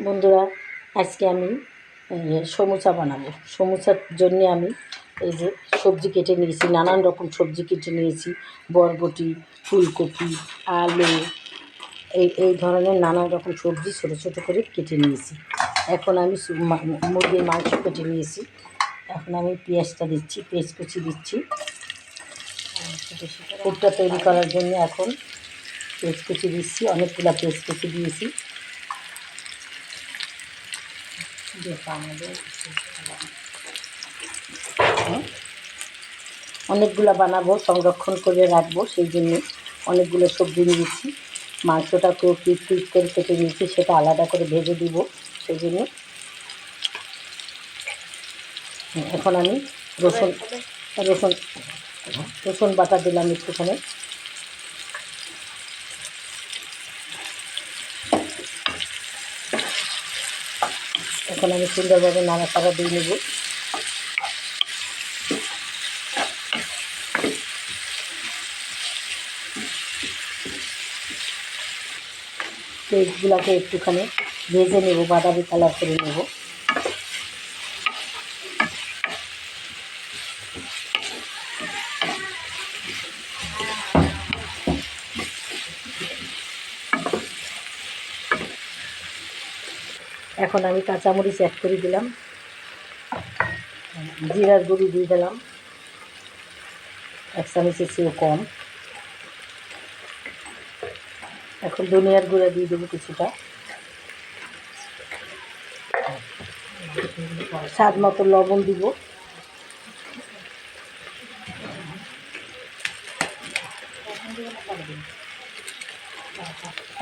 বন্ধুরা, আজকে আমি সমুচা বানাবো। সমুচার জন্য আমি এই যে সবজি কেটে নিয়েছি, নানান রকম সবজি কেটে নিয়েছি। বরবটি, ফুলকপি, আলু, এই এই ধরনের নানান রকম সবজি ছোটো ছোটো করে কেটে নিয়েছি। এখন আমি মুরগির মাংস কেটে নিয়েছি। এখন আমি পেঁয়াজটা দিচ্ছি, পেঁয়াজ কুচি দিচ্ছি। পুরটা তৈরি করার জন্য এখন পেঁয়াজ কুচি দিচ্ছি, অনেকগুলো পেঁয়াজ কুচি দিয়েছি। অনেকগুলো বানাবো সংরক্ষণ করে রাখব সেই জন্য অনেকগুলো সবজি নিয়েছি। মাংসটাকেও পিট পিট করে কেটে নিয়েছি সেটা আলাদা করে ভেজে দিব সেই জন্য। এখন আমি রসুন রসুন রসুন বাটা দিলাম একটুখানি। এখন আমি সুন্দরভাবে নাড়াচাড়া দিয়ে নেব। পেঁয়াজগুলোকে একটুখানি ভেজে নেব বাদামি কালার করে নেব। এখন আমি কাঁচামরিচ অ্যাড করে দিলাম। জিরার গুঁড়ি দিয়ে দিলাম। এক চামচের চেয়েও কম। এখন ধনিয়ার গুঁড়া দিয়ে দেবো কিছুটা। স্বাদ মতো লবণ দিব।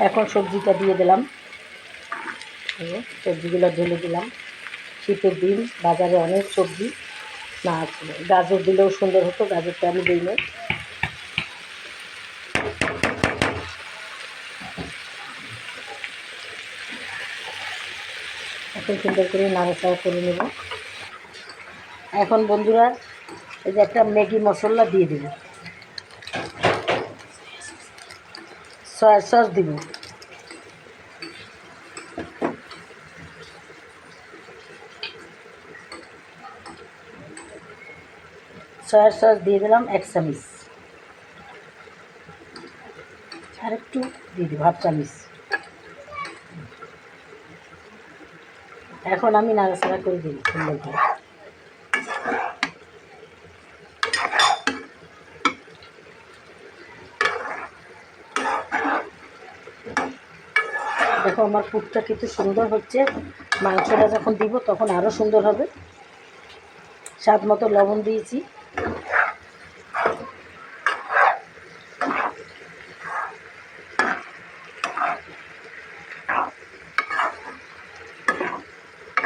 এখন সবজিটা দিয়ে দিলাম। সবজিগুলো ঢেলে দিলাম। শীতের দিন বাজারে অনেক সবজি না গাজর দিলেও সুন্দর হতো, গাজরটা আমি দিই না এখন সুন্দর করে নাড়াচাড়া করে নেব। এখন বন্ধুরা, এই যে একটা ম্যাগি মশলা দিয়ে দেব। সয়া সস দিব। সয়া সস দিয়ে দিলাম এক চামিচ। আর একটু দিয়ে দিব হাফ চামিচ। এখন আমি নাড়াচাড়া করে দিই সুন্দর করে দেখো আমার পুরটা কিন্তু সুন্দর হচ্ছে। মাংসটা যখন দিব তখন আরও সুন্দর হবে। স্বাদ মতো লবণ দিয়েছি।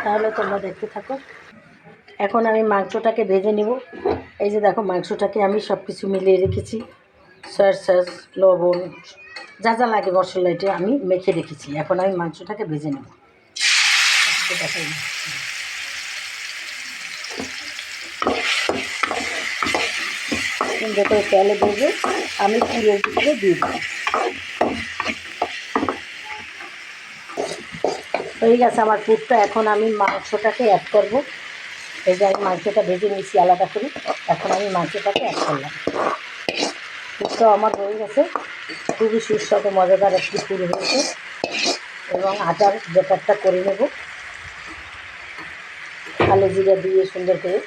তাহলে তোমরা দেখতে থাকো। এখন আমি মাংসটাকে ভেজে নিব। এই যে দেখো মাংসটাকে আমি সব কিছু মিলিয়ে রেখেছি। সয়া সস, লবণ, যা যা লাগে মশলা এটা আমি মেখে রেখেছি। এখন আমি মাংসটাকে ভেজে নেব। দেখাই করে তেলে ভেজে আমি পুরের ভিতরে দিয়ে দিই হয়ে গেছে আমার পুরটা, এখন আমি মাংসটাকে অ্যাড করব। এই যে আমি মাংসটা ভেজে নিয়েছি, আলাদা করে। এখন আমি মাংসটাকে অ্যাড করলাম। পুরটা আমার হয়ে গেছে। খুবই সুস্বাদু, মজাদার একটি পুর হয়েছে। এবং আটার ব্যাপারটা করে নেব। কালো জিরা দিয়ে সুন্দর করে।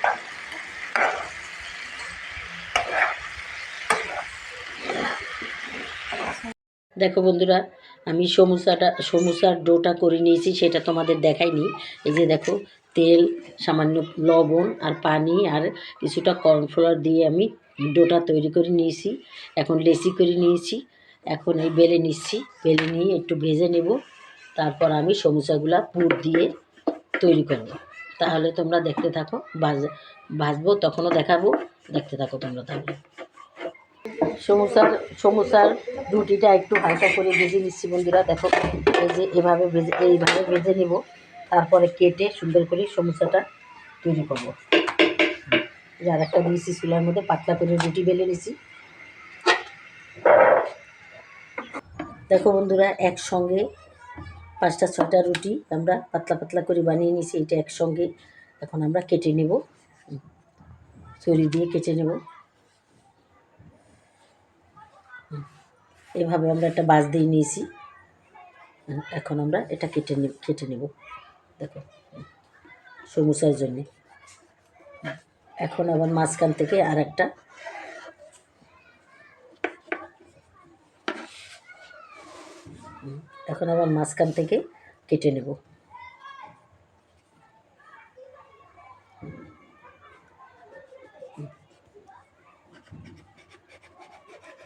দেখো বন্ধুরা, আমি সমুসাটা, সমুসার ডোটা করে নিয়েছি, সেটা তোমাদের দেখাইনি। এই যে দেখো, তেল, সামান্য লবণ আর পানি আর কিছুটা কর্নফ্লাওয়ার দিয়ে আমি ডোটা তৈরি করে নিয়েছি। এখন লেসি করে নিয়েছি, এখন এই বেলে নিচ্ছি। বেলে নিয়ে একটু ভেজে নেব, তারপর আমি সমুসাগুলা পুর দিয়ে তৈরি করব। তাহলে তোমরা দেখতে থাকো ভাজ ভাজবো, তখনও দেখাবো। দেখতে থাকো তোমরা তাহলে। সমুসার সমুসার রুটিটা একটু হালকা করে ভেজে নিচ্ছি বন্ধুরা, দেখো, এই যে এভাবে ভেজে এইভাবে ভেজে নেব, তারপরে কেটে সুন্দর করে সমুসাটা তৈরি করব। আর একটা দিয়েছি চুলার মধ্যে পাতলা করে রুটি বেলে নিছি। দেখো বন্ধুরা, একসঙ্গে পাঁচটা ছটা রুটি আমরা পাতলা পাতলা করে বানিয়ে নিয়েছি এটা একসঙ্গে এখন আমরা কেটে নেব। ছুরি দিয়ে কেটে নেব। এভাবে আমরা একটা বাঁশ দিয়ে নিয়েছি। এখন আমরা এটা কেটে নিব, কেটে নেব। দেখো সমুচার জন্যে। এখন আবার মাঝখান থেকে আর একটা এখন আবার মাঝখান থেকে কেটে নেব।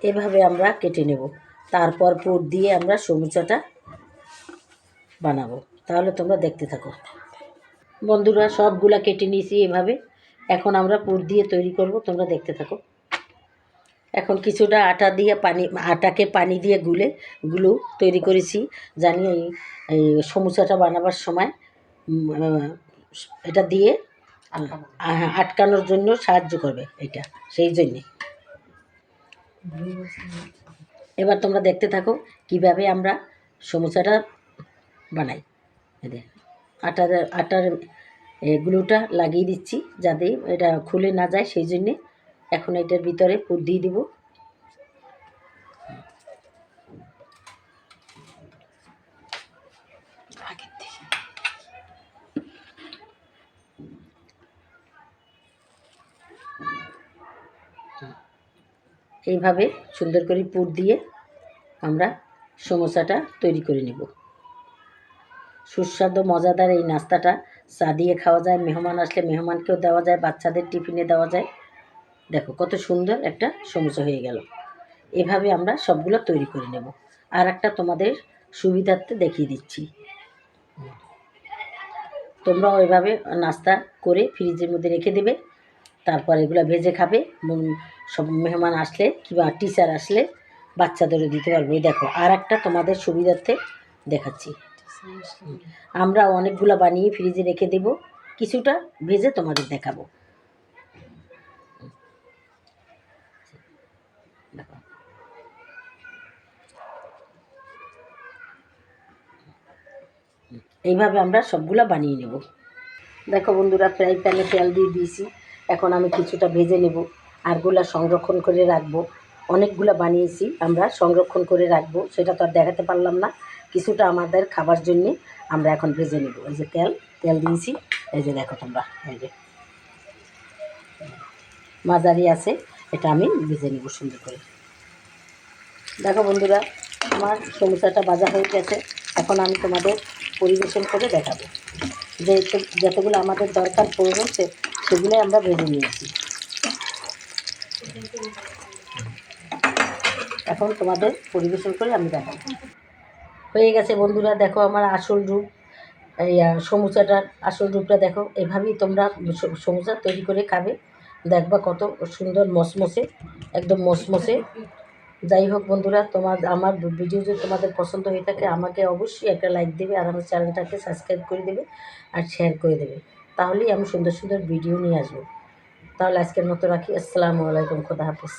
এভাবে আমরা কেটে নেব। তারপর পুর দিয়ে আমরা সমুচাটা বানাবো। তাহলে তোমরা দেখতে থাকো। বন্ধুরা সবগুলা কেটে নিয়েছি এভাবে। এখন আমরা পুর দিয়ে তৈরি করব। তোমরা দেখতে থাকো। এখন কিছুটা আটা দিয়ে পানি আটাকে পানি দিয়ে গুলে গুলো তৈরি করেছি। জানি এই এই সমুচাটা বানাবার সময় এটা দিয়ে আটকানোর জন্য সাহায্য করবে এটা সেই জন্যে। এবার তোমরা দেখতে থাকো কীভাবে আমরা সমুচাটা বানাই। আটার আটার গ্লুটা লাগিয়ে দিচ্ছি যাতে এটা খুলে না যায়, সেই জন্যে এখন এটার ভিতরে পুর দিয়ে দিব। এইভাবে সুন্দর করে পুর দিয়ে আমরা সমোসাটা তৈরি করে নেব। সুস্বাদু, মজাদার এই নাস্তাটা চা দিয়ে খাওয়া যায়, মেহমান আসলে মেহমানকেও দেওয়া যায়, বাচ্চাদের টিফিনে দেওয়া যায়। দেখো কত সুন্দর একটা সমোসা হয়ে গেল। এভাবে আমরা সবগুলো তৈরি করে নেব। আর একটা তোমাদের সুবিধার্থে দেখিয়ে দিচ্ছি। তোমরাও এভাবে নাস্তা করে ফ্রিজের মধ্যে রেখে দেবে। তারপর এগুলো ভেজে খাবে। সব মেহমান আসলে কিংবা টিচার আসলে বাচ্চাদেরও দিতে পারবে। দেখো আর একটা তোমাদের সুবিধার্থে দেখাচ্ছি। আমরা অনেকগুলো বানিয়ে ফ্রিজে রেখে দেব। কিছুটা ভেজে তোমাদের দেখাবো। দেখো। এইভাবে আমরা সবগুলো বানিয়ে নেব। দেখো বন্ধুরা, ফ্রাই প্যানে তেল দিয়ে দিয়েছি। এখন আমি কিছুটা ভেজে নেব আরগুলা সংরক্ষণ করে রাখব। অনেকগুলো বানিয়েছি, আমরা সংরক্ষণ করে রাখব, সেটা তো আর দেখাতে পারলাম না। কিছুটা আমাদের খাবার জন্যে আমরা এখন ভেজে নেব। এই যে তেল তেল দিয়েছি। এই যে দেখো তোমরা, এই যে মাঝারি আছে, এটা আমি ভেজে নেব সুন্দর করে। দেখো বন্ধুরা, আমার সমস্যাটা বাজা হয়ে গেছে। এখন আমি তোমাদের পরিবেশন করে দেখাবো। যে যতগুলো আমাদের দরকার প্রয়োজন সেগুলোই আমরা ভেজে নিয়েছি। এখন তোমাদের পরিবেশন করে আমি দেখাবো। হয়ে গেছে বন্ধুরা, দেখো আমার আসল রূপ, এই সমুচাটার আসল রূপটা দেখো। এভাবেই তোমরা সমুচা তৈরি করে খাবে। দেখবা কত সুন্দর মসমসে একদম মসমসে যাই হোক বন্ধুরা, তোমার, আমার ভিডিও যদি তোমাদের পছন্দ হয়ে থাকে, আমাকে অবশ্যই একটা লাইক দেবে আর আমার চ্যানেলটাকে সাবস্ক্রাইব করে দেবে আর শেয়ার করে দেবে। তাহলেই আমি সুন্দর সুন্দর ভিডিও নিয়ে আসব। তাহলে আজকের মতো রাখি। আসসালামু আলাইকুম, খোদা হাফিজ।